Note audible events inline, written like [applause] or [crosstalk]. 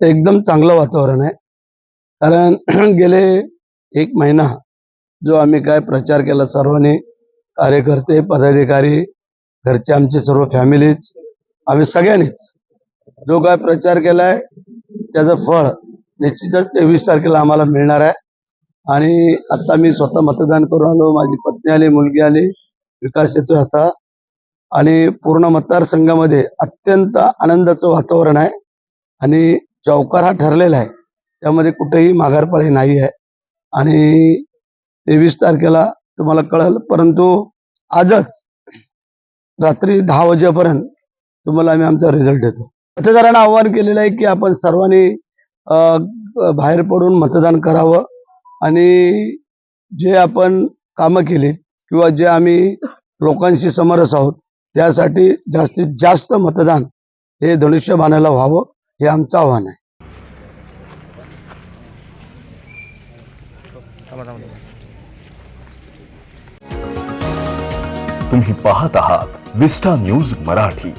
ते एकदम चांगलं वातावरण आहे. कारण [clears throat] गेले एक महिना जो आम्ही काय प्रचार केला सर्वांनी कार्यकर्ते पदाधिकारी घरचे आमचे सर्व फॅमिलीच आम्ही सगळ्यांनीच जो काय प्रचार केलाय त्याचं फळ निश्चितच तेवीस तारखेला आम्हाला मिळणार आहे. आणि आता मी स्वतः मतदान करून आलो माझी पत्नी आली मुलगी आली विकास येतोय आता. आणि पूर्ण मतदारसंघामध्ये अत्यंत आनंदाचं वातावरण आहे. आणि चौकार हा ठरलेला आहे. त्यामध्ये कुठेही माघारपाळी नाही आहे. आणि तेवीस तारखेला तुम्हाला कळेल परंतु आजच रात्री दहा वाजेपर्यंत तुम्हाला आम्ही आमचा रिझल्ट देतो. मतदारांना आव्हान केलेलं आहे की आपण सर्वांनी बाहेर पडून मतदान करावं आणि जे आपण कामं केली किंवा जे आम्ही लोकांशी समरस आहोत त्यासाठी जास्तीत जास्त मतदान हे धनुष्यबाणाला व्हावं हे आमचं आव्हान आहे. तुम्ही पाहत आहात विस्टा न्यूज मराठी.